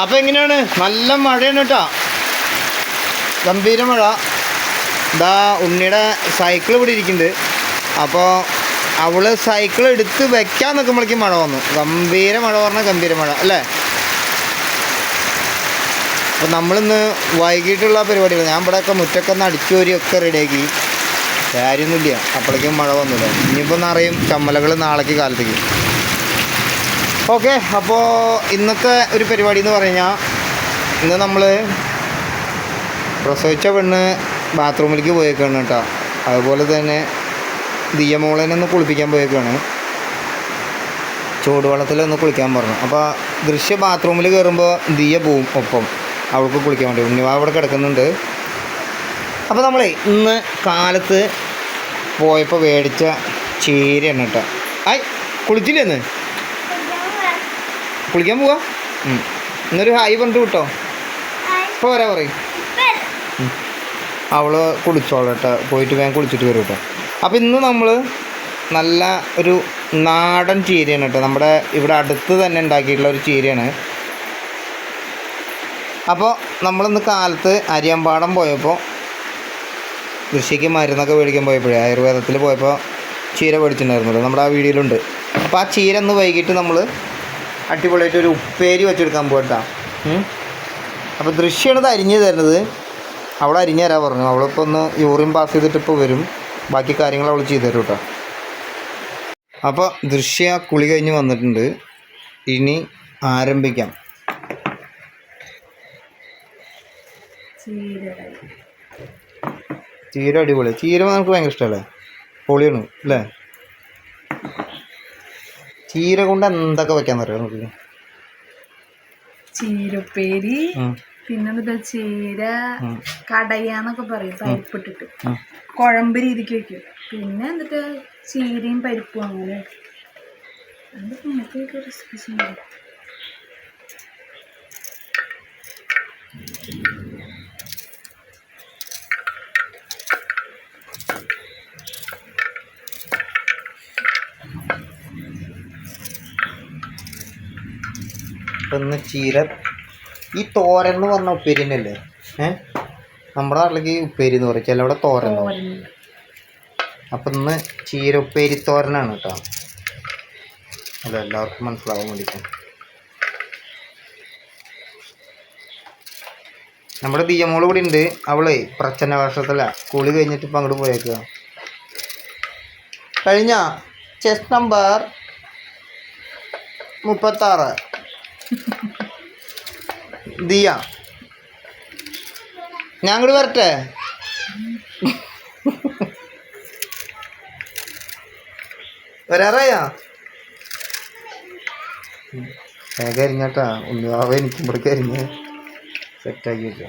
അപ്പൊ എങ്ങനെയാണ്? നല്ല മഴയാണ് കേട്ടോ ഗംഭീര മഴ. ഇതാ ഉണ്ണിയുടെ സൈക്കിൾ ഇവിടെ ഇരിക്കുന്നുണ്ട്. അപ്പോൾ അവൾ സൈക്കിൾ എടുത്ത് വെക്കാൻ നിൽക്കുമ്പോഴേക്കും മഴ വന്നു. ഗംഭീര മഴ പറഞ്ഞാൽ ഗംഭീര മഴ അല്ലേ? അപ്പം നമ്മളിന്ന് വൈകിട്ടുള്ള പരിപാടികൾ ഞാൻ ഇവിടെയൊക്കെ മുറ്റൊക്കെ അടിച്ചുവരിയൊക്കെ റെഡിയാക്കി കാര്യമൊന്നുമില്ല. അപ്പോഴേക്കും മഴ വന്നില്ല ഇനിയിപ്പോൾ നിറയും ചമ്മലകൾ നാളേക്ക് കാലത്തേക്ക്. ഓക്കെ അപ്പോൾ ഇന്നത്തെ ഒരു പരിപാടി എന്ന് പറഞ്ഞാൽ ഇന്ന് നമ്മൾ പ്രസവിച്ച പെണ്ണ് ബാത്റൂമിലേക്ക് പോയേക്കാണ് കേട്ടോ. അതുപോലെ തന്നെ ദിയമോളനെ ഒന്ന് കുളിപ്പിക്കാൻ പോയേക്കാണ്. ചൂടുവെള്ളത്തിലൊന്ന് കുളിക്കാൻ പറഞ്ഞു. അപ്പോൾ ദൃശ്യ ബാത്റൂമിൽ കയറുമ്പോൾ ദിയ പോവും ഒപ്പം. അവൾക്ക് കുളിക്കാൻ വേണ്ടി. ഉണ്ണിവാ അവിടെ കിടക്കുന്നുണ്ട്. അപ്പോൾ നമ്മളെ ഇന്ന് കാലത്ത് പോയപ്പോൾ മേടിച്ച ചീരയാണ് കേട്ടോ. ആയി കുളിച്ചില്ലേ ഇന്ന്? കുളിക്കാൻ പോവാ. എന്നൊരു ഇന്നൊരു ഹായ് പറഞ്ഞിട്ട് വിട്ടോ? വരാ പറയും. അവൾ കുളിച്ചോളാം കേട്ടോ പോയിട്ട് വേഗം കുളിച്ചിട്ട് വരും കേട്ടോ അപ്പോൾ ഇന്ന് നമ്മൾ നല്ല ഒരു നാടൻ ചീരയാണ് കേട്ടോ നമ്മുടെ ഇവിടെ അടുത്ത് തന്നെ ഉണ്ടാക്കിയിട്ടുള്ള ഒരു ചീരയാണ്. അപ്പോൾ നമ്മളിന്ന് കാലത്ത് അരിയമ്പാടം പോയപ്പോൾ കൃഷിക്ക് മരുന്നൊക്കെ മേടിക്കാൻ പോയപ്പോഴേ ആയുർവേദത്തിൽ പോയപ്പോൾ ചീര മേടിച്ചിട്ടുണ്ടായിരുന്നല്ലോ നമ്മുടെ ആ വീഡിയോയിലുണ്ട്. അപ്പോൾ ആ ചീര ഇന്ന് വൈകിട്ട് നമ്മൾ അടിപൊളിയായിട്ട് ഒരു ഉപ്പേരി വെച്ചെടുക്കാൻ പോയിട്ടാ അപ്പോൾ ദൃശ്യമാണ് ഇത് അരിഞ്ഞ് തരുന്നത്. അവൾ അരിഞ്ഞു തരാൻ പറഞ്ഞു. അവളിപ്പോൾ ഒന്ന് യൂറിൻ പാസ് ചെയ്തിട്ട് ഇപ്പോൾ വരും. ബാക്കി കാര്യങ്ങൾ അവൾ ചെയ്തു തരും കേട്ടോ അപ്പോൾ ദൃശ്യ കുളി കഴിഞ്ഞ് വന്നിട്ടുണ്ട്. ഇനി ആരംഭിക്കാം. ചീര അടിപൊളി. ചീര നമുക്ക് ഭയങ്കര ഇഷ്ടമല്ലേ പൊളിയാണ് അല്ലേ? ചീര കൊണ്ട് എന്തൊക്കെ വെക്കാൻ അറിയാം നമുക്ക്? ചീരപ്പേരി പിന്നെ പിന്നെന്താ ചീര കടയാന്നൊക്കെ പറയും പരിപ്പിട്ടിട്ട്. കുഴമ്പ് രീതിക്ക് വെക്കും. പിന്നെ എന്നിട്ട് ചീരയും പരിപ്പും അങ്ങനെ. ഇങ്ങനത്തെയൊക്കെ റെസിപ്പീസ് ഉണ്ട് ഇപ്പൊ ചീര ഈ തോരൻ എന്ന് പറഞ്ഞ ഉപ്പേരി തന്നെയല്ലേ ഏ? നമ്മുടെ നാട്ടിലേക്ക് ഉപ്പേരി എന്ന് പറയും ചിലവിടെ തോരൻ അപ്പം ഇന്ന് ചീര ഉപ്പേരി തോരനാണ് കേട്ടോ. അത് എല്ലാവർക്കും മനസ്സിലാവാൻ വേണ്ടിയിട്ട്. നമ്മുടെ ദിയമോൾ കൂടി ഉണ്ട്. അവളെ പ്രച്ഛന്ന വർഷത്തില കുളി കഴിഞ്ഞിട്ട് ഇപ്പം അങ്ങോട്ട് പോയേക്കുക കഴിഞ്ഞ? ചെസ് നമ്പർ മുപ്പത്താറ്. ദിയ. ഞാൻ അങ്ങോട്ട് വരട്ടെ? വരാറായാ? അരിഞ്ഞാട്ടാ ഉണ്ണിവാവ എനിക്ക് ഇവിടെ കരിഞ്ഞ് സെറ്റാക്കി വെച്ചോ.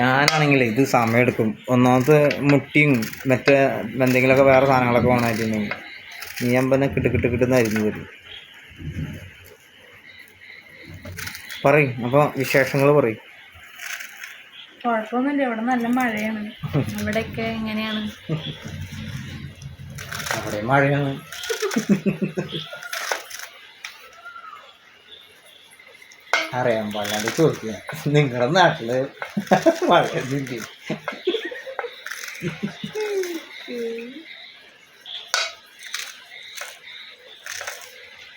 ഞാനാണെങ്കിൽ ഇത് സമയമെടുക്കും ഒന്നാമത് മുട്ടിയും മറ്റേ എന്തെങ്കിലുമൊക്കെ വേറെ സാധനങ്ങളൊക്കെ വേണമായിട്ടുണ്ടെങ്കിൽ നീ അമ്പന്നെ കിട്ട് കിട്ട് കിട്ടുന്ന അരിഞ്ഞു തരും. പറയും അപ്പോൾ വിശേഷങ്ങൾ പറയും. കുഴപ്പമൊന്നുമില്ല ഇവിടെ നല്ല മഴയാണ്. ഇവിടെയൊക്കെ എങ്ങനെയാണ്? അവിടെ മഴയാണ്. അറിയാൻ പാടില്ലാണ്ട് ചോദിക്കുക നിങ്ങളുടെ നാട്ടിൽ മഴയൊന്നുമില്ലേ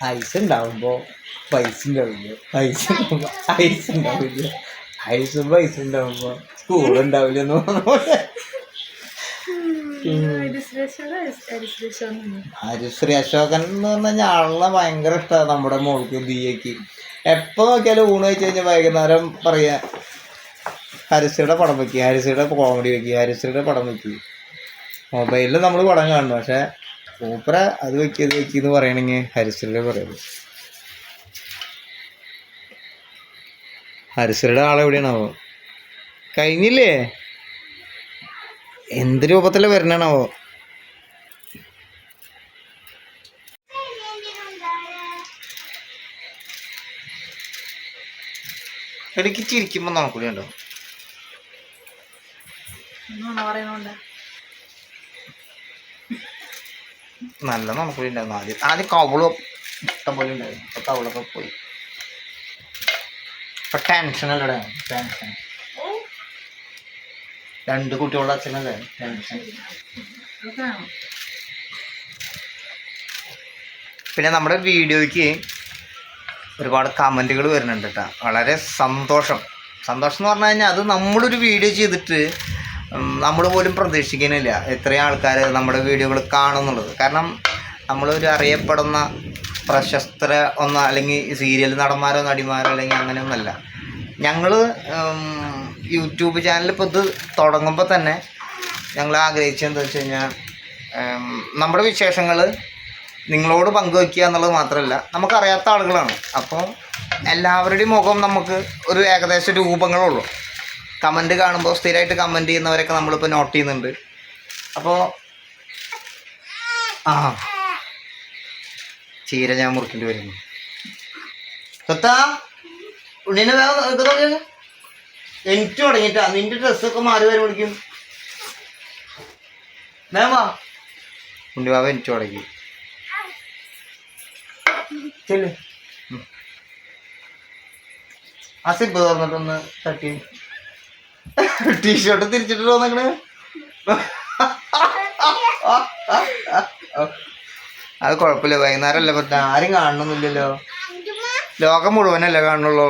ഐസ് ഉണ്ടാവുമ്പോ പൈസ ഉണ്ടാവില്ല. ഐസ് ഐസ് ഉണ്ടാവില്ല. ഐസും പൈസ ഉണ്ടാവുമ്പോ സ്കൂൾ ഉണ്ടാവില്ല എന്ന് പറഞ്ഞ പോലെ ഹരിശ്രീ അശോകൻ എന്ന് പറഞ്ഞാൽ ആളെ ഭയങ്കര ഇഷ്ടമാണ് നമ്മുടെ മോൾക്ക് ദിയക്ക് എപ്പോ നോക്കിയാലും ഊണ് വെച്ച് കഴിഞ്ഞാൽ വൈകുന്നേരം പറയാ ഹരിശ്രീയുടെ പടം വെക്കി ഹരിശ്രീയുടെ കോമഡി വെക്കി ഹരിശ്രീയുടെ പടം വെക്കി. മൊബൈലിൽ നമ്മൾ പടം കാണുന്നു പക്ഷെ സൂപ്പറ അത് വെക്കിയത് വെക്കി എന്ന് പറയണെങ്കിൽ ഹരിശ്രീയുടെ പറയത് ഹരിശ്രീയുടെ ആളെവിടെയാണാവോ കഴിഞ്ഞില്ലേ? എന്ത് രൂപത്തിൽ വരണാണാവോ ഇടയ്ക്ക് ചിരിക്കുമ്പോൾ നമുക്കൂടി ഉണ്ടോ പറയുന്നുണ്ട്. നല്ല നമുക്കൊരു ഉണ്ടായിരുന്നു ആദ്യം. ആദ്യം കവളും ഇഷ്ടം പോലെ ഉണ്ടായിരുന്നു. അപ്പൊ കവളൊക്കെ പോയി. ഇപ്പൊ ടെൻഷൻ അല്ലടേ ടെൻഷൻ രണ്ട് കുട്ടികളുടെ അച്ഛനല്ലേ ടെൻഷൻ പിന്നെ നമ്മുടെ വീഡിയോയ്ക്ക് ഒരുപാട് കമന്റുകൾ വരുന്നുണ്ട് കേട്ടോ. വളരെ സന്തോഷം. സന്തോഷം എന്ന് പറഞ്ഞു കഴിഞ്ഞാൽ അത് നമ്മളൊരു വീഡിയോ ചെയ്തിട്ട് നമ്മൾ പോലും പ്രതീക്ഷിക്കുന്നില്ല ഇത്രയും ആൾക്കാർ നമ്മുടെ വീഡിയോകൾ കാണുന്നുള്ളത്. കാരണം നമ്മളൊരു അറിയപ്പെടുന്ന പ്രശസ്ത ഒന്ന് അല്ലെങ്കിൽ സീരിയൽ നടന്മാരോ നടിമാരോ അല്ലെങ്കിൽ അങ്ങനെയൊന്നല്ല. ഞങ്ങൾ യൂട്യൂബ് ചാനൽ ഇപ്പോൾ ഇത് തുടങ്ങുമ്പോൾ തന്നെ ഞങ്ങൾ ആഗ്രഹിച്ചത് എന്താ വെച്ച് കഴിഞ്ഞാൽ നമ്മുടെ വിശേഷങ്ങൾ നിങ്ങളോട് പങ്കുവയ്ക്കുക എന്നുള്ളത് മാത്രമല്ല നമുക്കറിയാത്ത ആളുകളാണ്. അപ്പോൾ എല്ലാവരുടെയും മുഖം നമുക്ക് ഒരു ഏകദേശം രൂപങ്ങളുള്ളൂ കമന്റ് കാണുമ്പോൾ സ്ഥിരമായിട്ട് കമന്റ് ചെയ്യുന്നവരൊക്കെ നമ്മളിപ്പോൾ നോട്ട് ചെയ്യുന്നുണ്ട്. അപ്പോൾ ആ. ചീര ഞാൻ മുറിക്കേണ്ടി വരുന്നു. സ്വത്താ ഉണ്ണിനെ വേഗം എനിക്ക് തുടങ്ങിയിട്ടാ. നിന്റെ ഡ്രസ്സൊക്കെ മാറി വരും വിളിക്കും. വേമാ ഉണ്ണി ബാബ എനിക്ക് തുടങ്ങി. ആ സിബ് തുറന്നിട്ടൊന്ന് തട്ടി. ടീഷർട്ട് തിരിച്ചിട്ട് വന്നേക്കണ്. അത് കുഴപ്പമില്ല. വൈകുന്നേരം അല്ല പറ്റാ ആരും കാണണമെന്നില്ലല്ലോ ലോകം മുഴുവനല്ലേ കാണുള്ളൂ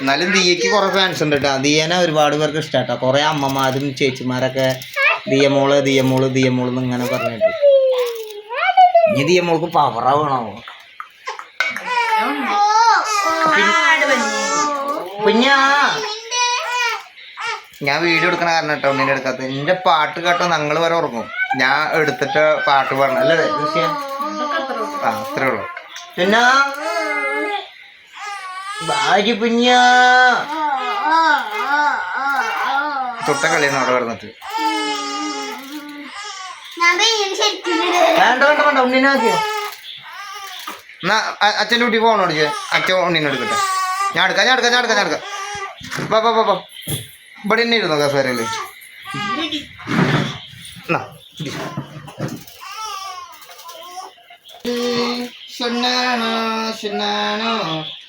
എന്നാലും ദിയക്ക് കുറെ ഫാൻസ് ഉണ്ട് കേട്ടോ ദിയനെ ഒരുപാട് പേർക്ക് ഇഷ്ടാട്ടോ. കുറെ അമ്മമാരും ചേച്ചിമാരൊക്കെ ദിയമോൾ ദിയമോൾ ദിയമോൾ എന്ന് ഇങ്ങനെ പറഞ്ഞിട്ട്. ഇനി ദിയമോൾക്ക് പവറാവണോ കുഞ്ഞാ. ഞാൻ വീഡിയോ എടുക്കണ കാരണം കേട്ടോ നിന്നെ എടുക്കാത്ത എന്റെ പാട്ട് കേട്ടോ ഞങ്ങൾ വരെ ഉറങ്ങും. ഞാൻ എടുത്തിട്ട് പാട്ട് പാടണം. അല്ലേ ആ അത്രേ ഉള്ളു. പിന്നെ ഭാര്യ കുഞ്ഞ. തൊട്ട കളിയാണ് അവിടെ കിടന്നിട്ട് വേണ്ട വേണ്ട വേണ്ട ഉണ്ണിനാക്കിയോ എന്നാ അച്ഛന്റെ കുട്ടി ഫോൺ അടിച്ച് അച്ഛൻ ഉണ്ണിനെ എടുക്കട്ടെ. ഞാൻ എടുക്കാം ഞാൻ എടുക്കാം ഞാൻ എടുക്കാം ഞാൻ എടുക്കാം. വാ വാ വാ വാ. ഇവിടെ തന്നെ ഇരുന്നോ കസേരയിൽ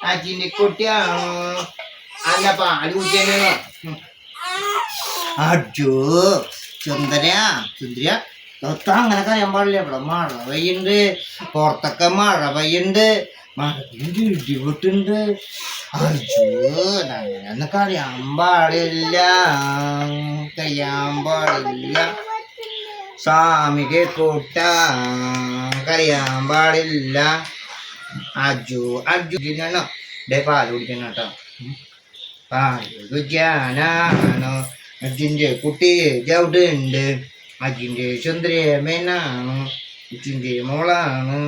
അജിന്റെ കുട്ടിയാണോ? അല്ല പാൽ കുട്ടിയാണോ അജോ സുന്ദര സുന്ദര തൊത്ത അങ്ങനെ കറിയാൻ പാടില്ല. ഇവിടെ മഴ പെയ്യുണ്ട് പുറത്തൊക്കെ മഴ പെയ്യുണ്ട് മഴ പെയ്യുണ്ട് ഇടിപൊട്ടുണ്ട്. അങ്ങനെ കറിയാൻ പാടില്ല കഴിയാൻ പാടില്ല സ്വാമിക്ക് കൂട്ട കറിയാൻ പാടില്ല അജു അജു ഇതിനാണോ ഡേ പാൽ കുടിക്കണം കേട്ടോ. പാൽ കുടിക്കാനാണോ? അജിന്റെ കുട്ടി ചവിട്ടുണ്ട് അജിന്റെ സുന്ദരമേനാണ് അജിന്റെ മോളാണ്.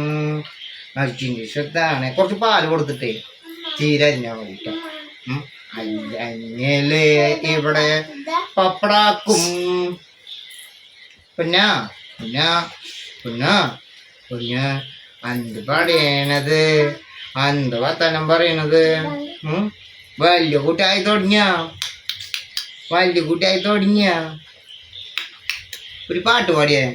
അജിന്റെ ശ്രദ്ധാണ്. കുറച്ച് പാൽ കൊടുത്തിട്ടേ. ഉം. അരിഞ്ഞൽ ഇവിടെ പപ്പടാക്കും. പിന്നെ പിന്ന പിന്ന. പിന്ന അന്ത് പറയണത് അന്ത് വത്തനം പറയണത്? വലിയ കുട്ടിയായി തുടങ്ങിയ വലിയ കുട്ടിയായി തുടങ്ങിയ ഒരു പാട്ട് പാടിയേ.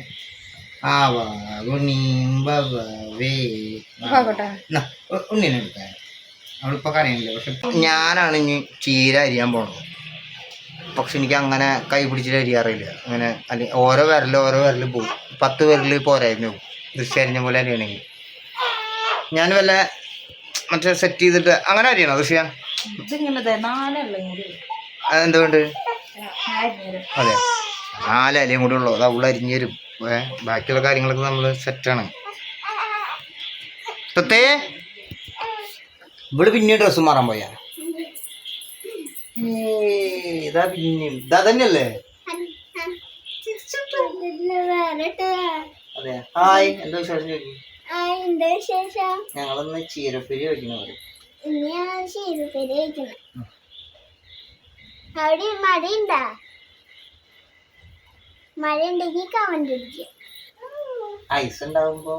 ആവാ ഉണ്ണീം ബവേ ആകട്ടെ ഉണ്ണിനെ കരയുന്നില്ല? പക്ഷെ ഞാനാണ് ഇനി ചീര അരിയാൻ പോണത്. പക്ഷെ എനിക്ക് അങ്ങനെ കൈ പിടിച്ചിട്ട് അരിയാറില്ല അങ്ങനെ അല്ലെങ്കിൽ ഓരോ വിരൽ ഓരോ വിരൽ പോകും പത്ത് വിരൽ പോരായിരുന്നു പോകും ദൃശ്യം അരിഞ്ഞ പോലെ അരിയണമെങ്കിൽ ഞാൻ വല്ല മറ്റേ സെറ്റ് ചെയ്തിട്ട് അങ്ങനെ അരിയണോ ദൃശ്യ? അതെന്തുകൊണ്ട്? എന്തുകൊണ്ട് അതെ നാല് അലയും കൂടെ ഉള്ളൂ. അത് അവൾ അരിഞ്ഞു തരും. ബാക്കിയുള്ള കാര്യങ്ങളൊക്കെ നമ്മൾ സെറ്റാണ് തത്തേ ഇവിടെ പിന്നെ ഡ്രസ്സ് മാറാൻ പോയാ. ഇതാ പിന്നെ ഇതാ തന്നെയല്ലേ? അതെ ഹായ് എന്താ വിശേഷം ചോദിക്കും? എന്താ വിശേഷം ഞങ്ങളൊന്ന് ചീരപ്പേരി ശീലപ്പേര് കഴിക്കണം അവിടെ മഴയുണ്ടാ? മഴ ഉണ്ടെങ്കിൽ കമന്റ് ഐസ് ഉണ്ടാവുമ്പോ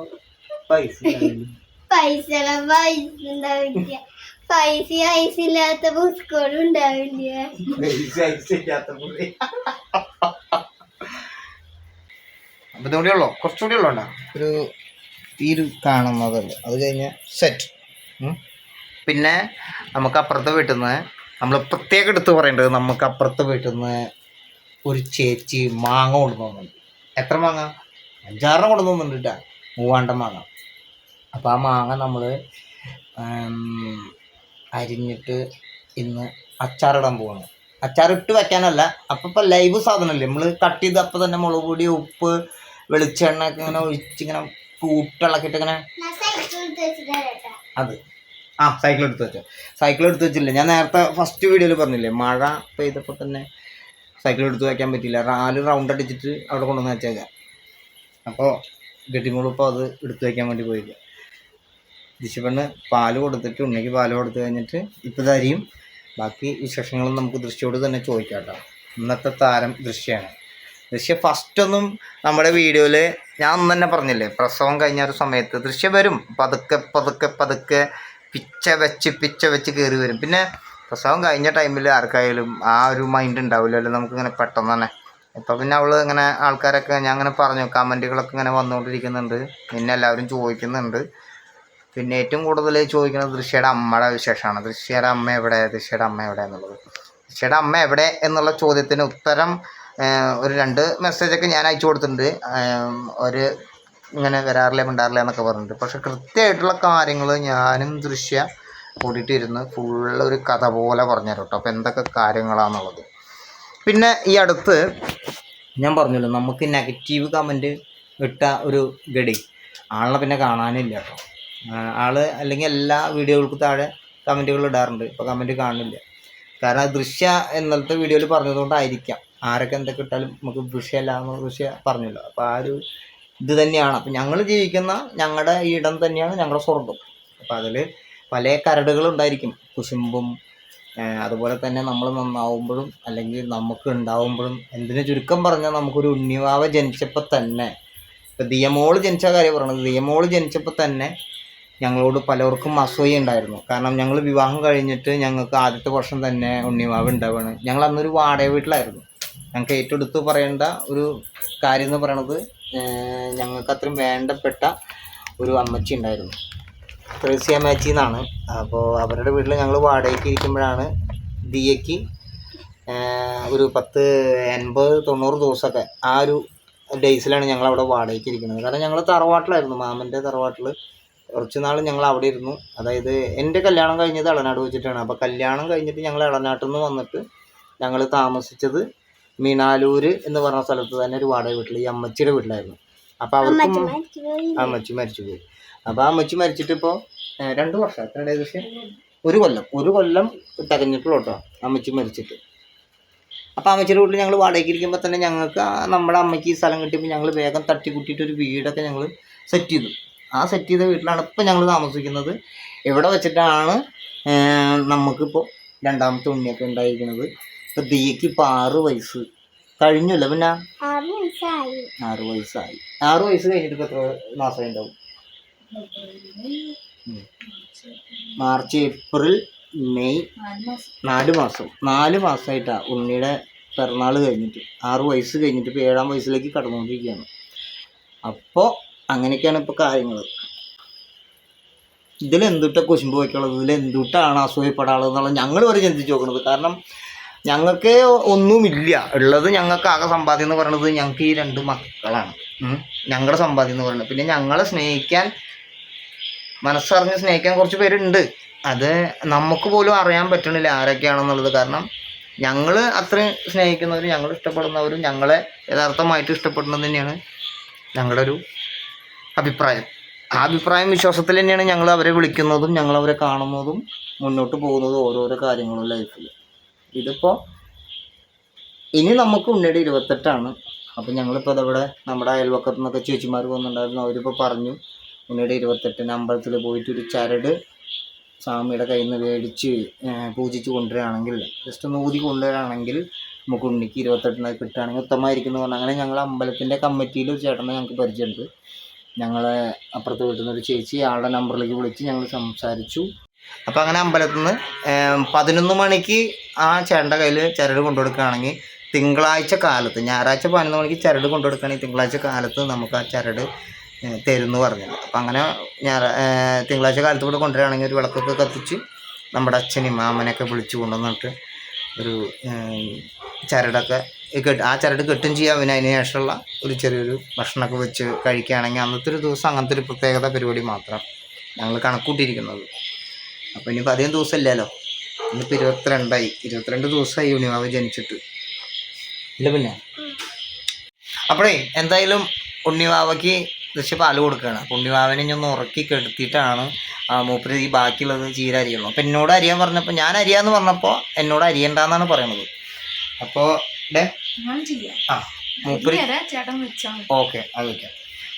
പൈസ. പൈസ പൈസ ഉണ്ടാവില്ല. പൈസ ഐസ് ഇല്ലാത്ത സ്കൂൾ ഉണ്ടാവില്ല പൈസ കുറച്ചുകൂടി ഉള്ളോ? ഒരു ഈ ഒരു കാണുന്നതല്ലേ അത് കഴിഞ്ഞ സെറ്റ് പിന്നെ നമുക്ക് അപ്പുറത്തെ വീട്ടിൽ നിന്ന് നമ്മൾ പ്രത്യേകം എടുത്ത് പറയേണ്ടത് നമുക്ക് അപ്പുറത്തെ വീട്ടിൽ നിന്ന് ഒരു ചേച്ചി മാങ്ങ കൊണ്ടുവന്നുണ്ട് എത്ര മാങ്ങ? അഞ്ചാറെണ്ണം കൊണ്ടുവന്നുണ്ട് കേട്ടോ മൂവാണ്ടം മാങ്ങ. അപ്പോൾ ആ മാങ്ങ നമ്മൾ അരിഞ്ഞിട്ട് ഇന്ന് അച്ചാറിടാൻ പോവാണ്. അച്ചാറിട്ട് വെക്കാനല്ല അപ്പം ഇപ്പം ലൈവ് സാധനമല്ലേ നമ്മൾ കട്ട് ചെയ്ത് അപ്പം തന്നെ മുളക് പൊടി ഉപ്പ് വെളിച്ചെണ്ണ ഒക്കെ ഇങ്ങനെ ഒഴിച്ചിങ്ങനെ കൂട്ടിളക്കിയിട്ട് ഇങ്ങനെ അത്. ആ സൈക്കിൾ എടുത്ത് വെച്ചോ. സൈക്കിൾ എടുത്ത് വെച്ചില്ല ഞാൻ നേരത്തെ ഫസ്റ്റ് വീഡിയോയിൽ പറഞ്ഞില്ലേ മഴ പെയ്തപ്പോൾ തന്നെ സൈക്കിൾ എടുത്ത് വയ്ക്കാൻ പറ്റില്ല നാല് റൗണ്ട് അടിച്ചിട്ട് അവിടെ കൊണ്ടുവന്ന് വെച്ചേക്കാം. അപ്പോൾ ഗട്ടിമോളിപ്പോൾ അത് എടുത്ത് വയ്ക്കാൻ വേണ്ടി പോയില്ല. ദിശപ്പെണ്ണ് പാൽ കൊടുത്തിട്ട് ഉണ്ണിക്ക് പാൽ കൊടുത്തു കഴിഞ്ഞിട്ട് ഇപ്പം തരിയും ബാക്കി വിശേഷങ്ങളും നമുക്ക് ദൃശ്യോട് തന്നെ ചോദിക്കാം കേട്ടോ ഇന്നത്തെ താരം ദൃശ്യമാണ് ദൃശ്യ ഫസ്റ്റൊന്നും നമ്മുടെ വീഡിയോയിൽ ഞാൻ അന്ന് തന്നെ പറഞ്ഞില്ലേ പ്രസവം കഴിഞ്ഞ ഒരു സമയത്ത് ദൃശ്യം വരും. പതുക്കെ പതുക്കെ പതുക്കെ പിച്ച വെച്ച് പിച്ച വെച്ച് കയറി വരും. പിന്നെ പ്രസവം കഴിഞ്ഞ ടൈമിൽ ആർക്കായാലും ആ ഒരു മൈൻഡ് ഉണ്ടാവില്ലല്ലോ നമുക്കിങ്ങനെ പെട്ടെന്ന് തന്നെ. ഇപ്പം പിന്നെ അവൾ ഇങ്ങനെ ആൾക്കാരൊക്കെ ഞാൻ അങ്ങനെ പറഞ്ഞു കമന്റുകളൊക്കെ ഇങ്ങനെ വന്നുകൊണ്ടിരിക്കുന്നുണ്ട്. പിന്നെ എല്ലാവരും ചോദിക്കുന്നുണ്ട്. പിന്നെ ഏറ്റവും കൂടുതൽ ചോദിക്കുന്നത് ദൃശ്യയുടെ അമ്മയുടെ വിശേഷമാണ്. ദൃശ്യയുടെ അമ്മ എവിടെ? ദൃശ്യയുടെ അമ്മ എവിടെ എന്നുള്ളത്. ദൃശ്യയുടെ അമ്മ എവിടെ എന്നുള്ള ചോദ്യത്തിന് ഉത്തരം ഒരു രണ്ട് മെസ്സേജൊക്കെ ഞാൻ അയച്ചു കൊടുത്തിട്ടുണ്ട്. ഒരു ഇങ്ങനെ വരാറില്ല മിണ്ടാറില്ല എന്നൊക്കെ പറഞ്ഞിട്ട് പക്ഷെ കൃത്യമായിട്ടുള്ള കാര്യങ്ങൾ ഞാനും ദൃശ്യ കൂടിയിട്ട് ഇരുന്ന് ഫുള്ള് ഒരു കഥ പോലെ പറഞ്ഞു കേട്ടോ. അപ്പോൾ എന്തൊക്കെ കാര്യങ്ങളാണെന്നുള്ളത് പിന്നെ ഈ അടുത്ത് ഞാൻ പറഞ്ഞല്ലോ നമുക്ക് നെഗറ്റീവ് കമന്റ് ഇട്ട ഒരു ഗഡി. ആളെ പിന്നെ കാണാനില്ല കേട്ടോ. ആൾ അല്ലെങ്കിൽ എല്ലാ വീഡിയോകൾക്കും താഴെ കമന്റുകൾ ഇടാറുണ്ട്. ഇപ്പോൾ കമന്റ് കാണുന്നില്ല. കാരണം ദൃശ്യ എന്നത്തെ വീഡിയോയിൽ പറഞ്ഞതുകൊണ്ടായിരിക്കാം. ആരൊക്കെ എന്തൊക്കെ ഇട്ടാലും നമുക്ക് ദൃശ്യമല്ല എന്ന് ദൃശ്യ പറഞ്ഞല്ലോ. അപ്പോൾ ആ ഒരു ഇത് തന്നെയാണ്. അപ്പം ഞങ്ങൾ ജീവിക്കുന്ന ഞങ്ങളുടെ ഇടം തന്നെയാണ് ഞങ്ങളുടെ സ്വർഗം അപ്പോൾ അതിൽ പല കരടുകളുണ്ടായിരിക്കും കുശുമ്പും അതുപോലെ തന്നെ നമ്മൾ നന്നാവുമ്പോഴും അല്ലെങ്കിൽ നമുക്ക് ഉണ്ടാവുമ്പോഴും എന്തിനു ചുരുക്കം പറഞ്ഞാൽ നമുക്കൊരു ഉണ്ണിവാവ ജനിച്ചപ്പോൾ തന്നെ. ഇപ്പം ദിയമോൾ ജനിച്ച കാര്യം പറയണത് ദിയമോൾ ജനിച്ചപ്പോൾ തന്നെ ഞങ്ങളോട് പലർക്കും അസൂയ ഉണ്ടായിരുന്നു. കാരണം ഞങ്ങൾ വിവാഹം കഴിഞ്ഞിട്ട് ഞങ്ങൾക്ക് ആദ്യത്തെ വർഷം തന്നെ ഉണ്ണിമാവ് ഉണ്ടാവുകയാണ് ഞങ്ങൾ അന്നൊരു വാടക വീട്ടിലായിരുന്നു. ഞങ്ങൾക്ക് ഏറ്റവും എടുത്ത് പറയേണ്ട ഒരു കാര്യം എന്ന് പറയണത് ഞങ്ങൾക്ക് അത്രയും വേണ്ടപ്പെട്ട ഒരു അമ്മച്ചി ഉണ്ടായിരുന്നു. ത്രേസ്യ അമ്മച്ചി എന്നാണ്. അപ്പോൾ അവരുടെ വീട്ടിൽ ഞങ്ങൾ വാടകയ്ക്ക് ഇരിക്കുമ്പോഴാണ് ദിയയ്ക്ക് ഒരു പത്ത് എൺപത് തൊണ്ണൂറ് ദിവസമൊക്കെ ആ ഒരു ഡേയ്സിലാണ് ഞങ്ങൾ അവിടെ വാടകയ്ക്ക് ഇരിക്കുന്നത്. കാരണം ഞങ്ങൾ തറവാട്ടിലായിരുന്നു. മാമന്റെ തറവാട്ടിൽ കുറച്ച് നാൾ ഞങ്ങൾ അവിടെ ഇരുന്നു അതായത് എന്റെ കല്യാണം കഴിഞ്ഞത് ഇളനാട് വെച്ചിട്ടാണ്. അപ്പോൾ കല്യാണം കഴിഞ്ഞിട്ട് ഞങ്ങൾ ഇളനാട്ടിൽ നിന്ന് വന്നിട്ട് ഞങ്ങൾ താമസിച്ചത് മീനാലൂർ എന്ന് പറഞ്ഞ സ്ഥലത്ത് തന്നെ ഒരു വാടക വീട്ടിൽ ഈ അമ്മച്ചിയുടെ വീട്ടിലായിരുന്നു. അപ്പോൾ അവർക്കും അമ്മച്ചി മരിച്ചു പോയി. അപ്പോൾ ആ അമ്മച്ചി മരിച്ചിട്ട് ഇപ്പോൾ രണ്ട് വർഷം. എത്ര ഏകദേശം? ഒരു കൊല്ലം. ഒരു കൊല്ലം തികഞ്ഞിട്ടുള്ളൂ കേട്ടോ അമ്മച്ചി മരിച്ചിട്ട്. അപ്പോൾ അമ്മച്ചിയുടെ വീട്ടിൽ ഞങ്ങൾ വാടകയ്ക്ക് ഇരിക്കുമ്പോൾ തന്നെ ഞങ്ങൾക്ക് നമ്മുടെ അമ്മയ്ക്ക് ഈ സ്ഥലം കിട്ടിയപ്പോൾ ഞങ്ങൾ വേഗം തട്ടിക്കൂട്ടിയിട്ട് ഒരു വീടൊക്കെ ഞങ്ങൾ സെറ്റ് ചെയ്തു. ആ സെറ്റ് ചെയ്ത വീട്ടിലാണ് ഇപ്പം ഞങ്ങൾ താമസിക്കുന്നത്. ഇവിടെ വെച്ചിട്ടാണ് നമുക്കിപ്പോൾ രണ്ടാമത്തെ ഉണ്ണിയൊക്കെ ഉണ്ടായിരിക്കുന്നത്? ഇപ്പം ദിയക്ക് ഇപ്പോൾ ആറ് വയസ്സ്. കഴിഞ്ഞല്ലോ പിന്നെ? ആറ് വയസ്സായി. ആറ് വയസ്സ് കഴിഞ്ഞിട്ട് ഇപ്പോൾ എത്ര മാസം ഉണ്ടാവും മാർച്ച് ഏപ്രിൽ മെയ് നാല് മാസം. നാല് മാസമായിട്ടാണ് ഉണ്ണിയുടെ പിറന്നാൾ കഴിഞ്ഞിട്ട്. ആറ് വയസ്സ് കഴിഞ്ഞിട്ട് ഇപ്പോൾ ഏഴാം വയസ്സിലേക്ക് കടന്നുകൊണ്ടിരിക്കുകയാണ്. അപ്പോൾ അങ്ങനെയൊക്കെയാണ് ഇപ്പോൾ കാര്യങ്ങൾ ഇതിൽ എന്തുട്ട കുശുമ്പ് വയ്ക്കുള്ളത് ഇതിൽ എന്തുട്ടാണ് അസൂയപ്പെടാനുള്ളത് എന്നുള്ളത് ഞങ്ങൾ വരെ ചിന്തിച്ച് നോക്കുന്നത് കാരണം ഞങ്ങൾക്ക് ഒന്നുമില്ല. ഉള്ളത് ഞങ്ങൾക്ക് ആകെ സമ്പാദ്യം എന്ന് പറയുന്നത് ഞങ്ങൾക്ക് ഈ രണ്ട് മക്കളാണ്. ഞങ്ങളുടെ സമ്പാദ്യം എന്ന് പറയുന്നത് പിന്നെ ഞങ്ങളെ സ്നേഹിക്കാൻ മനസ്സറിഞ്ഞ് സ്നേഹിക്കാൻ കുറച്ച് പേരുണ്ട്. അത് നമുക്ക് പോലും അറിയാൻ പറ്റണില്ല ആരൊക്കെയാണെന്നുള്ളത്. കാരണം ഞങ്ങൾ അത്രയും സ്നേഹിക്കുന്നവരും ഞങ്ങൾ ഇഷ്ടപ്പെടുന്നവരും ഞങ്ങളെ യഥാർത്ഥമായിട്ട് ഇഷ്ടപ്പെടുന്നത് തന്നെയാണ് ഞങ്ങളുടെ ഒരു അഭിപ്രായം. ആ അഭിപ്രായം വിശ്വാസത്തിൽ തന്നെയാണ് ഞങ്ങൾ അവരെ വിളിക്കുന്നതും ഞങ്ങൾ അവരെ കാണുന്നതും മുന്നോട്ട് പോകുന്നതും ഓരോരോ കാര്യങ്ങളും ലൈഫിൽ ഇതിപ്പോൾ ഇനി നമുക്ക് ഉണ്ണിയുടെ ഇരുപത്തെട്ടാണ്. അപ്പം ഞങ്ങളിപ്പോൾ അതവിടെ നമ്മുടെ അയൽവക്കത്തു നിന്നൊക്കെ ചേച്ചിമാർ വന്നിട്ടുണ്ടായിരുന്നു. അവരിപ്പോൾ പറഞ്ഞു ഉണ്ണിയുടെ ഇരുപത്തെട്ടിന് അമ്പലത്തിൽ പോയിട്ട് ഒരു ചരട് സ്വാമിയുടെ കയ്യിൽ നിന്ന് മേടിച്ച് പൂജിച്ച് കൊണ്ടുവരികയാണെങ്കിൽ ജസ്റ്റ് ഒന്ന് ഊതി കൊണ്ടുവരികയാണെങ്കിൽ നമുക്ക് ഉണ്ണിക്ക് ഇരുപത്തെട്ടിനൊക്കെ കിട്ടുകയാണെങ്കിൽ ഉത്തമമായിരിക്കും എന്ന് പറഞ്ഞാൽ അങ്ങനെ ഞങ്ങൾ അമ്പലത്തിന്റെ കമ്മിറ്റിയിൽ ഒരു ചേട്ടനെ ഞങ്ങൾക്ക് പരിചയമുണ്ട്. ഞങ്ങളെ അപ്പുറത്ത് വീട്ടിൽ നിന്നൊരു ചേച്ചി ആളുടെ നമ്പറിലേക്ക് വിളിച്ച് ഞങ്ങൾ സംസാരിച്ചു. അപ്പോൾ അങ്ങനെ അമ്പലത്തിൽ നിന്ന് പതിനൊന്ന് മണിക്ക് ആ ചേട്ടന്റെ കയ്യിൽ ചരട് കൊണ്ടുകൊടുക്കുകയാണെങ്കിൽ തിങ്കളാഴ്ച കാലത്ത് ഞായറാഴ്ച പതിനൊന്ന് മണിക്ക് ചരട് കൊണ്ടുകൊടുക്കുകയാണെങ്കിൽ തിങ്കളാഴ്ച കാലത്ത് നമുക്ക് ആ ചരട് തരുന്നു പറഞ്ഞു അപ്പം അങ്ങനെ ഞായറാ തിങ്കളാഴ്ച കാലത്ത് കൂടെ കൊണ്ടുവരികയാണെങ്കിൽ ഒരു വിളക്കൊക്കെ കത്തിച്ച് നമ്മുടെ അച്ഛനെയും മാമനെയൊക്കെ വിളിച്ചു കൊണ്ടുവന്നിട്ട് ഒരു ചരടൊക്കെ ആ ചരട് കെട്ടും ചെയ്യാം. പിന്നെ അതിന് ശേഷമുള്ള ഒരു ചെറിയൊരു ഭക്ഷണമൊക്കെ വെച്ച് കഴിക്കുകയാണെങ്കിൽ അന്നത്തെ ഒരു ദിവസം അങ്ങനത്തെ ഒരു പ്രത്യേകത പരിപാടി മാത്രം ഞങ്ങൾ കണക്കൂട്ടിയിരിക്കുന്നത്. അപ്പോൾ ഇനിയിപ്പോൾ അധികം ദിവസം ഇല്ലല്ലോ ഇന്നിപ്പോൾ ഇരുപത്തിരണ്ടായി. ഇരുപത്തിരണ്ട് ദിവസമായി യൂണിവാവ് ജനിച്ചിട്ട്. ഇല്ല പിന്നെ? അപ്പോഴേ എന്തായാലും ഉണ്ണിവാവയ്ക്ക് ദൃശ്യ പാൽ കൊടുക്കുകയാണ്. അപ്പോൾ ഉണ്ണിവാവനെ ഇനി ഒന്ന് ഉറക്കി കെടുത്തിയിട്ടാണ് മൂപ്പര് ഈ ബാക്കിയുള്ളത് ചീര അരിയുള്ളൂ അപ്പോൾ എന്നോട് അരിയാൻ പറഞ്ഞപ്പോൾ ഞാൻ അരിയാന്ന് പറഞ്ഞപ്പോൾ എന്നോട് അരിയണ്ടെന്നാണ് പറയുന്നത് അപ്പോൾ ആ മൂപ്പര് ഓക്കെ അത് വയ്ക്കാം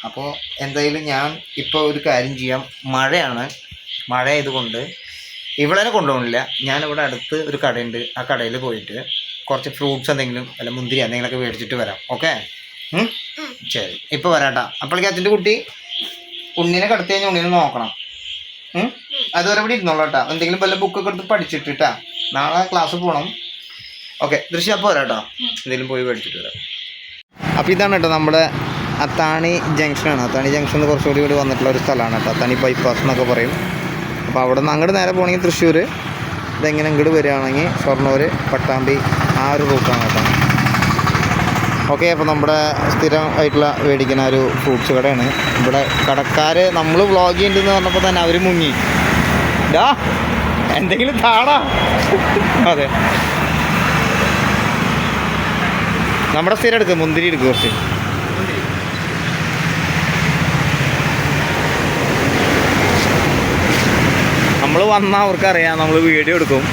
അപ്പോൾ എന്തായാലും ഞാൻ ഇപ്പോൾ ഒരു കാര്യം ചെയ്യാം. മഴയാണ്. മഴ ആയതുകൊണ്ട് ഇവിടെ കൊണ്ടുപോകണില്ല. ഞാനിവിടെ അടുത്ത് ഒരു കടയുണ്ട്. ആ കടയിൽ പോയിട്ട് കുറച്ച് ഫ്രൂട്ട്സ് എന്തെങ്കിലും അല്ല മുന്തിരി എന്തെങ്കിലുമൊക്കെ മേടിച്ചിട്ട് വരാം. ഓക്കെ? ശരി. ഇപ്പോൾ വരാട്ടാ. അപ്പോഴേക്കും അച്ഛന്റെ കുട്ടി ഉണ്ണിനെ കടത്തി കഴിഞ്ഞാൽ ഉണ്ണിനെ നോക്കണം? അതുവരെ ഇവിടെ ഇരുന്നോളൂ കേട്ടോ എന്തെങ്കിലും വല്ല ബുക്കൊക്കെ എടുത്ത് പഠിച്ചിട്ടിട്ടാ നാളെ ക്ലാസ് പോകണം ഓക്കെ ദൃശ്യം അപ്പോൾ വരാം കേട്ടോ എന്തെങ്കിലും പോയി മേടിച്ചിട്ട് വരാം. അപ്പോൾ ഇതാണ് കേട്ടോ നമ്മുടെ അത്താണി ജംഗ്ഷനാണ്. അത്താണി ജംഗ്ഷനിൽ കുറച്ചുകൂടി കൂടി വന്നിട്ടുള്ള ഒരു സ്ഥലമാണ് കേട്ടോ. അത്താണി ബൈപ്പാസ് എന്നൊക്കെ പറയും. അപ്പോൾ അവിടെ നിന്ന് അങ്ങോട്ട് നേരെ പോകണമെങ്കിൽ തൃശ്ശൂർ ഇതെങ്ങനെ ഇങ്ങോട്ട് വരികയാണെങ്കിൽ ഷൊർണൂർ പട്ടാമ്പി ആ ഒരു റൂട്ടാണ് കേട്ടോ. ഓക്കെ അപ്പോൾ നമ്മുടെ സ്ഥിരമായിട്ടുള്ള മേടിക്കുന്ന ഒരു ഫ്രൂട്ട്സ് കടയാണ്. ഇവിടെ കടക്കാർ നമ്മൾ വ്ളോഗ് ചെയ്യുന്നുണ്ടെന്ന് പറഞ്ഞപ്പോൾ തന്നെ അവർ മുങ്ങി. ഡാ എന്തെങ്കിലും താടാ അതെ. നമ്മുടെ സ്ഥിരം എടുക്കും മുന്തിരി എടുക്കും കുറച്ച്. നമ്മൾ വന്നാൽ അവർക്കറിയാം നമ്മൾ വീഡിയോ എടുക്കും.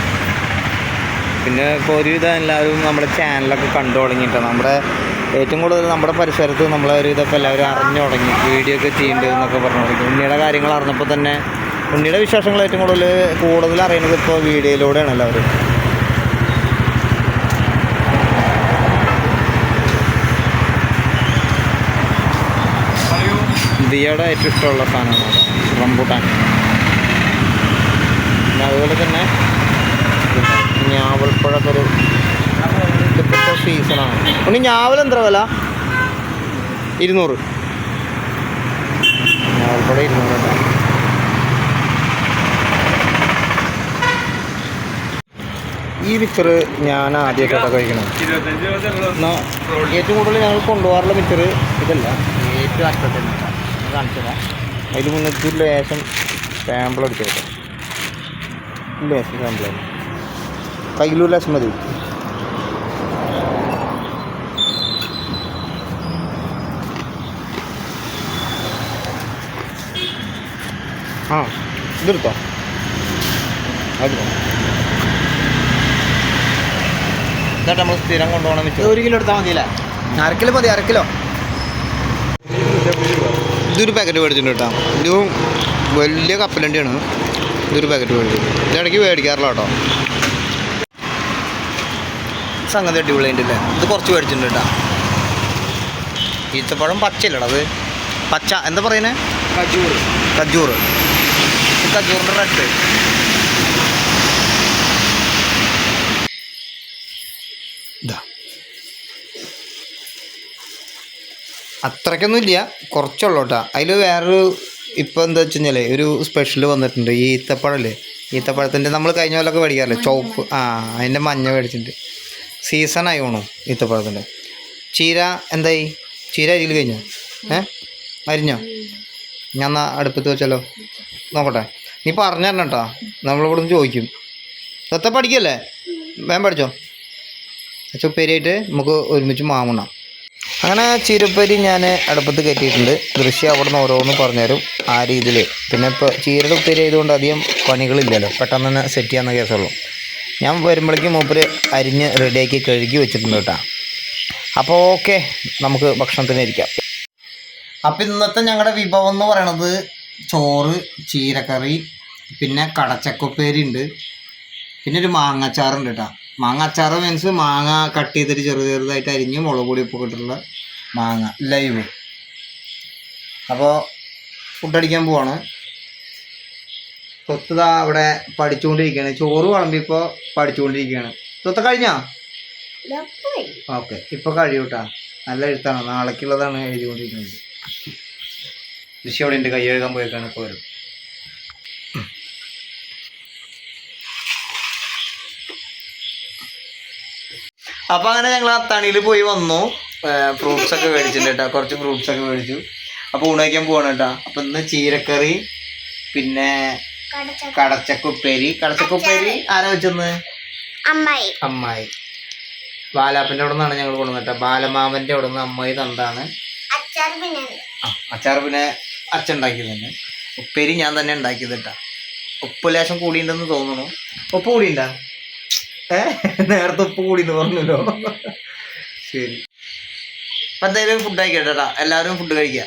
പിന്നെ ഇപ്പോൾ ഒരുവിധം എല്ലാവരും നമ്മുടെ ചാനലൊക്കെ കണ്ടു തുടങ്ങിയിട്ട്. നമ്മുടെ ഏറ്റവും കൂടുതൽ നമ്മുടെ പരിസരത്ത് നമ്മളെ ഒരു ഇതൊക്കെ എല്ലാവരും അറിഞ്ഞു തുടങ്ങി. വീഡിയോ ഒക്കെ ചെയ്യേണ്ടത് എന്നൊക്കെ പറഞ്ഞു തുടങ്ങി. ഉണ്ണിയുടെ കാര്യങ്ങൾ അറിഞ്ഞപ്പോൾ തന്നെ ഉണ്ണിയുടെ വിശേഷങ്ങൾ ഏറ്റവും കൂടുതൽ കൂടുതൽ അറിയുന്നത് ഇപ്പോൾ വീഡിയോയിലൂടെയാണ് എല്ലാവരും. ദിയയുടെ ഏറ്റവും ഇഷ്ടമുള്ള സാധനമാണ് റംബൂട്ടാൻ. പിന്നെ അതുപോലെ തന്നെ ഞാവൽപ്പഴമൊക്കെ ഒരു ഇപ്പോഴത്തെ സീസണാണ് ഉണ്ണി ഞാവൽ എന്ത്ര വില? ഇരുന്നൂറ്. ഞാവൽപ്പുഴ ഇരുന്നൂറ് കേട്ടോ ഈ മിച്ചർ ഞാൻ ആദ്യമായിട്ടാണ് കഴിക്കണം എന്നാൽ ഏറ്റവും കൂടുതൽ ഞങ്ങൾ കൊണ്ടുപോകാറുള്ള മിച്ചർ ഇതല്ല ഏറ്റവും അറ്റത്ത് കാണിച്ചതാ അതിൽ മുന്നത്തെ ലേശം സാമ്പിൾ എടുത്തു കേട്ടോ ലേശം സാമ്പിൾ കയ്യിലും ലേശം മതി. ആ ഇതെടുത്തോ. അതെടുത്തോ എന്നിട്ട് നമ്മൾ സ്ഥിരം കൊണ്ടുപോകണം ഒരു കിലോ എടുത്താൽ മതിയല്ലേ? അര കിലോ മതി അര കിലോ. ഇതൊരു പാക്കറ്റ് മേടിച്ചിട്ടുണ്ട് കേട്ടോ. ഇത് വലിയ കപ്പലണ്ടിയാണ് ഇതൊരു പാക്കറ്റ് മേടിച്ചിട്ടുണ്ട് ഇതിടയ്ക്ക് മേടിക്കാറില്ല കേട്ടോ. സംഗതി അടിപൊളിയുണ്ടല്ലേ ഇത് കുറച്ച് മേടിച്ചിട്ടുണ്ട് കേട്ടോ. ഈച്ചപ്പഴം പച്ചയില്ലടാ അത്. പച്ച എന്താ പറയുന്നത് കജൂർ കജൂർ കജൂറിന്റെ റെഡ് ഇതാ. അത്രയ്ക്കൊന്നും ഇല്ല കുറച്ചുള്ളൂ കേട്ടോ അതിൽ വേറൊരു ഇപ്പോൾ എന്താ വെച്ച് കഴിഞ്ഞാൽ ഒരു സ്പെഷ്യൽ വന്നിട്ടുണ്ട് ഈ ഈത്തപ്പഴല്ലേ? ഈത്തപ്പഴത്തിന്റെ നമ്മൾ കഴിഞ്ഞ പോലൊക്കെ മേടിക്കാറില്ലേ? ചോപ്പ് ആ അതിന്റെ മഞ്ഞ മേടിച്ചിട്ടുണ്ട്. സീസൺ ആയി വേണോ ഈത്തപ്പഴത്തിന്റെ ചീര എന്തായി? ചീര അരിയിൽ കഴിഞ്ഞോ? ഏ? അരിഞ്ഞോ? ഞാൻ എന്നാൽ അടുപ്പത്ത് വെച്ചാലോ നോക്കട്ടെ. നീ പറഞ്ഞു തരണം കേട്ടോ. നമ്മളിവിടെ നിന്ന് ചോദിക്കും. സ്വത്ത പഠിക്കല്ലേ? വേഗം പഠിച്ചോ. ചുപ്പേരിയായിട്ട് നമുക്ക് ഒരുമിച്ച് മാങ്ങണം. അങ്ങനെ ചീരപ്പരി ഞാൻ അടുപ്പത്ത് കയറ്റിയിട്ടുണ്ട്. ദൃശ്യം അവിടെ നിന്ന് ഓരോന്ന് പറഞ്ഞുതരും ആ രീതിയിൽ പിന്നെ ഇപ്പോൾ ചീരയുടെ ഉപ്പേരി ആയതുകൊണ്ട് അധികം പണികളില്ലല്ലോ. പെട്ടെന്ന് തന്നെ സെറ്റ് ചെയ്യാവുന്ന കേസുള്ളൂ ഞാൻ വരുമ്പോഴേക്കും മൂപ്പര് അരിഞ്ഞ് റെഡിയാക്കി കഴുകി വെച്ചിട്ടുണ്ട് കേട്ടോ. അപ്പോൾ ഓക്കെ നമുക്ക് ഭക്ഷണത്തിന് ഇരിക്കാം. അപ്പം ഇന്നത്തെ ഞങ്ങളുടെ വിഭവം എന്ന് പറയണത് ചോറ് ചീരക്കറി പിന്നെ കടച്ചക്കുപ്പേരി ഉണ്ട്. പിന്നെ ഒരു മാങ്ങാച്ചാറുണ്ട് കേട്ടോ. മാങ്ങ അച്ചാറ് മീൻസ് മാങ്ങ കട്ട് ചെയ്തിട്ട് ചെറു ചെറുതായിട്ട് അരിഞ്ഞ് മുളക് പൊടി ഉപ്പ് ഇട്ടിട്ടുള്ള മാങ്ങ ലൈവ് അപ്പോൾ ഫുഡ് അടിക്കാൻ പോവാണ്. തൊത്തതാ അവിടെ പഠിച്ചുകൊണ്ടിരിക്കുകയാണ്. ചോറ് വിളമ്പിപ്പോൾ പഠിച്ചുകൊണ്ടിരിക്കുകയാണ്. തൊത്ത കഴിഞ്ഞാ? ഓക്കെ. ഇപ്പോൾ കഴിയൂട്ടാ. നല്ല എഴുത്താണ്. നാളേക്കുള്ളതാണ് എഴുതിക്കൊണ്ടിരിക്കുന്നത്. ഋഷി അവിടെ ഉണ്ട് കൈ എഴുതാൻ പോയേക്കാണ് ഇപ്പോൾ വരും. അപ്പൊ അങ്ങനെ ഞങ്ങൾ അത്താണിയിൽ പോയി വന്നു. ഫ്രൂട്ട്സ് ഒക്കെ മേടിച്ചിട്ടുണ്ട് കേട്ടോ. കുറച്ച് ഫ്രൂട്ട്സ് ഒക്കെ മേടിച്ചു. അപ്പൊ ഊണയ്ക്കാൻ പോവാണ് കേട്ടോ. അപ്പൊ ഇന്ന് ചീരക്കറി പിന്നെ കടച്ചക്കുപ്പേരി. കടച്ചക്കുപ്പേരി ആരാ വെച്ചെന്ന്? അമ്മായി. അമ്മായി. ബാലാപ്പന്റെ അവിടെ നിന്നാണ് ഞങ്ങൾ കൊണ്ടുവന്നിട്ട് ബാലമാമന്റെ അവിടെ നിന്ന് അമ്മായി തന്താണ് അച്ചാർ പിന്നെ ആ അച്ചാർ പിന്നെ അച്ഛൻ ഉണ്ടാക്കിയത് തന്നെ. ഉപ്പേരി ഞാൻ തന്നെ ഉണ്ടാക്കിയത് കേട്ടാ. ഉപ്പ് ലേശം കൂടിയുണ്ടെന്ന് തോന്നുന്നു. ഉപ്പ് കൂടിയുണ്ടാ? നേരത്തെ ഉപ്പ് കൂടിയെന്ന് പറഞ്ഞല്ലോ ശരി. അപ്പം എന്തായാലും ഫുഡ് കഴിക്കട്ടെ കേട്ടാ എല്ലാവരും ഫുഡ് കഴിക്കുക